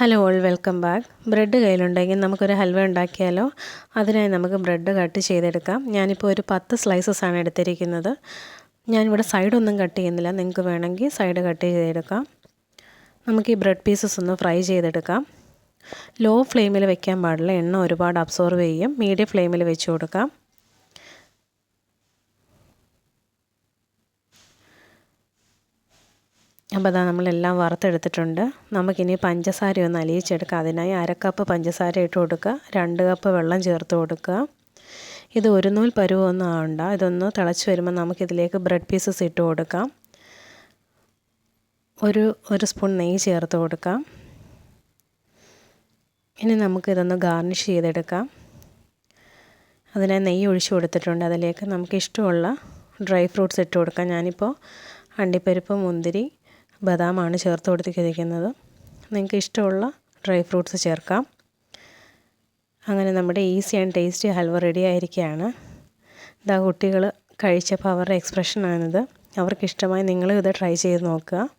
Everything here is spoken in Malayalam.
Hello all welcome back bread കയ്യിലുണ്ടെങ്കിൽ നമുക്കൊരു ഹൽവ ഉണ്ടാക്കിയാലോ? അതിനായി നമുക്ക് ബ്രെഡ് കട്ട് ചെയ്തെടുക്കാം. ഞാനിപ്പോൾ ഒരു പത്ത് സ്ലൈസസ് ആണ് എടുത്തിരിക്കുന്നത്. ഞാനിവിടെ സൈഡൊന്നും കട്ട് ചെയ്യുന്നില്ല. നിങ്ങൾക്ക് വേണമെങ്കിൽ സൈഡ് കട്ട് ചെയ്തെടുക്കാം. നമുക്ക് ഈ ബ്രെഡ് പീസസ് ഒന്ന് ഫ്രൈ ചെയ്തെടുക്കാം. ലോ ഫ്ലെയിമിൽ വെക്കാൻ പാടില്ല. എണ്ണ ഒരുപാട് അബ്സോർവ് ചെയ്യും. മീഡിയം ഫ്ലെയിമിൽ വെച്ച് കൊടുക്കാം. അപ്പോൾ അതാ നമ്മളെല്ലാം വറുത്തെടുത്തിട്ടുണ്ട്. നമുക്കിനി പഞ്ചസാര ഒന്ന് അലിയിച്ചെടുക്കാം. അതിനായി അരക്കപ്പ് കപ്പ് പഞ്ചസാര ഇട്ട് കൊടുക്കുക. രണ്ട് കപ്പ് വെള്ളം ചേർത്ത് കൊടുക്കുക. ഇത് ഒരു നൂൽ പരുവൊന്നും ആവണ്ട. ഇതൊന്ന് തിളച്ച് വരുമ്പോൾ നമുക്കിതിലേക്ക് ബ്രെഡ് പീസസ് ഇട്ട് കൊടുക്കാം. ഒരു ഒരു സ്പൂൺ നെയ്യ് ചേർത്ത് കൊടുക്കാം. ഇനി നമുക്കിതൊന്ന് ഗാർണിഷ് ചെയ്തെടുക്കാം. അതിനെ നെയ്യ് ഒഴിച്ചു കൊടുത്തിട്ടുണ്ട്. അതിലേക്ക് നമുക്ക് ഇഷ്ടമുള്ള ഡ്രൈ ഫ്രൂട്ട്സ് ഇട്ട് കൊടുക്കാം. ഞാനിപ്പോൾ അണ്ടിപ്പരിപ്പ് മുന്തിരി ബദാമാണ് ചേർത്ത് കൊടുത്തിരിക്കുന്നത്. നിങ്ങൾക്ക് ഇഷ്ടമുള്ള ഡ്രൈ ഫ്രൂട്ട്സ് ചേർക്കാം. അങ്ങനെ നമ്മുടെ easy and tasty halwa ready ആയിരിക്കുകയാണ്. ഇതാ കുട്ടികൾ കഴിച്ചപ്പോൾ അവരുടെ എക്സ്പ്രഷനാണിത്. അവർക്കിഷ്ടമായി നിങ്ങളും ഇത് ട്രൈ ചെയ്ത് നോക്കുക.